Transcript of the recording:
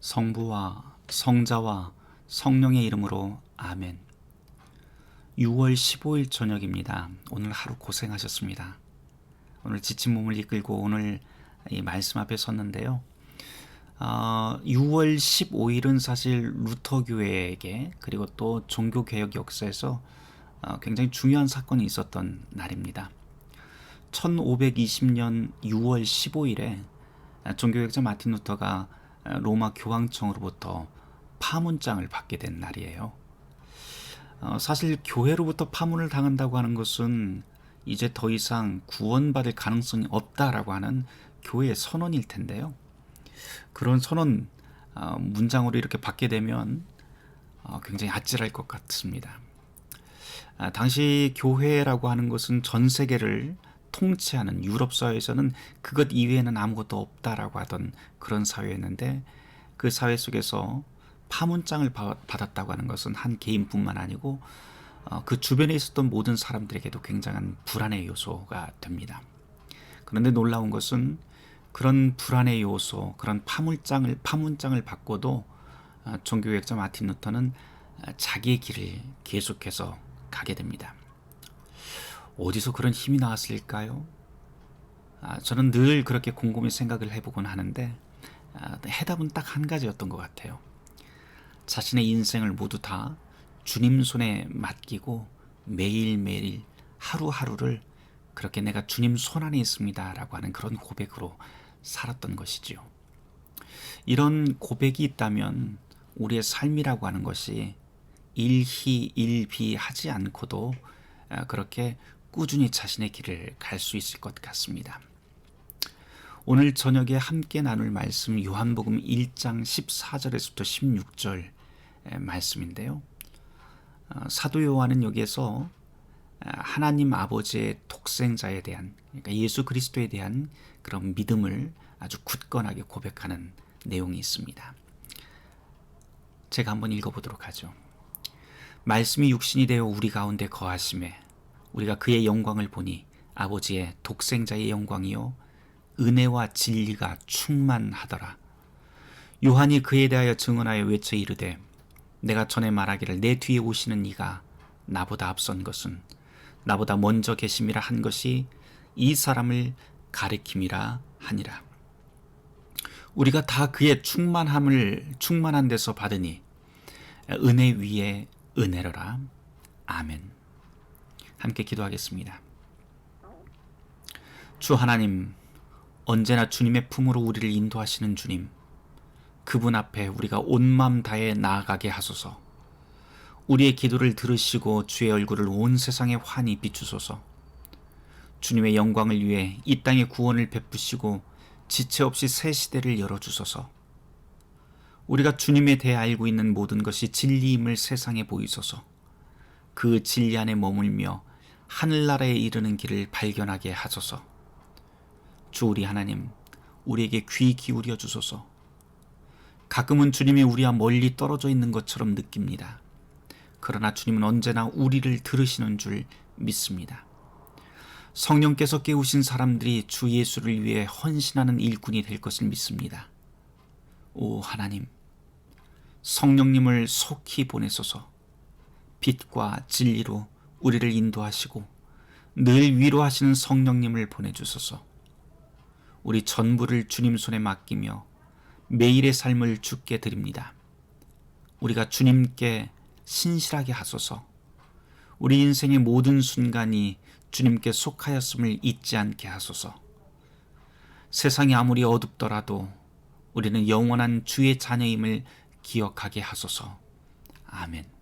성부와 성자와 성령의 이름으로 아멘. 6월 15일 저녁입니다. 오늘 하루 고생하셨습니다. 오늘 지친 몸을 이끌고 오늘 이 말씀 앞에 섰는데요. 어, 6월 15일은 사실 루터 교회에게 그리고 또 종교 개혁 역사에서 어, 굉장히 중요한 사건이 있었던 날입니다. 1520년 6월 15일에 종교개혁자 마틴 루터가 로마 교황청으로부터 파문장을 받게 된 날이에요. 어, 사실 교회로부터 파문을 당한다고 하는 것은 이제 더 이상 구원받을 가능성이 없다라고 하는 교회의 선언일 텐데요. 그런 선언 어, 문장으로 이렇게 받게 되면 어, 굉장히 아찔할 것 같습니다. 아, 당시 교회라고 하는 것은 전 세계를 통치하는 유럽 사회에서는 그것 이외에는 아무것도 없다라고 하던 그런 사회였는데 그 사회 속에서 파문장을 받았다고 하는 것은 한 개인뿐만 아니고 어, 그 주변에 있었던 모든 사람들에게도 굉장한 불안의 요소가 됩니다. 그런데 놀라운 것은 그런 불안의 요소, 그런 파문장을 파문장을 받고도 어, 종교개혁자 마틴 루터는 어, 자기의 길을 계속해서 가게 됩니다. 어디서 그런 힘이 나왔을까요? 아, 저는 늘 그렇게 곰곰이 생각을 해보곤 하는데 아, 해답은 딱 한 가지였던 것 같아요. 자신의 인생을 모두 다 주님 손에 맡기고 매일매일 하루하루를 그렇게 내가 주님 손 안에 있습니다. 라고 하는 그런 고백으로 살았던 것이지요. 이런 고백이 있다면 우리의 삶이라고 하는 것이 일희일비하지 않고도 아, 그렇게 꾸준히 자신의 길을 갈 수 있을 것 같습니다. 오늘 저녁에 함께 나눌 말씀 요한복음 1장 14절에서부터 16절 말씀인데요. 어, 사도 요한은 여기에서 하나님 아버지의 독생자에 대한 그러니까 예수 그리스도에 대한 그런 믿음을 아주 굳건하게 고백하는 내용이 있습니다. 제가 한번 읽어보도록 하죠. 말씀이 육신이 되어 우리 가운데 거하심에 우리가 그의 영광을 보니 아버지의 독생자의 영광이요 은혜와 진리가 충만하더라. 요한이 그에 대하여 증언하여 외쳐 이르되 내가 전에 말하기를 내 뒤에 오시는 이가 나보다 앞선 것은 나보다 먼저 계심이라 한 것이 이 사람을 가리킴이라 하니라. 우리가 다 그의 충만함을 충만한 데서 받으니 은혜 위에 은혜로라. 아멘. 함께 기도하겠습니다. 주 하나님, 언제나 주님의 품으로 우리를 인도하시는 주님, 그분 앞에 우리가 온 마음 다해 나아가게 하소서. 우리의 기도를 들으시고 주의 얼굴을 온 세상에 환히 비추소서. 주님의 영광을 위해 이 땅의 구원을 베푸시고 지체 없이 새 시대를 열어주소서. 우리가 주님에 대해 알고 있는 모든 것이 진리임을 세상에 보이소서. 그 진리 안에 머물며 하늘나라에 이르는 길을 발견하게 하소서. 주 우리 하나님, 우리에게 귀 기울여 주소서. 가끔은 주님이 우리와 멀리 떨어져 있는 것처럼 느낍니다. 그러나 주님은 언제나 우리를 들으시는 줄 믿습니다. 성령께서 깨우신 사람들이 주 예수를 위해 헌신하는 일꾼이 될 것을 믿습니다. 오 하나님, 성령님을 속히 보내소서 빛과 진리로 우리를 인도하시고 늘 위로하시는 성령님을 보내주소서. 우리 전부를 주님 손에 맡기며 매일의 삶을 주께 드립니다. 우리가 주님께 신실하게 하소서. 우리 인생의 모든 순간이 주님께 속하였음을 잊지 않게 하소서. 세상이 아무리 어둡더라도 우리는 영원한 주의 자녀임을 기억하게 하소서. 아멘.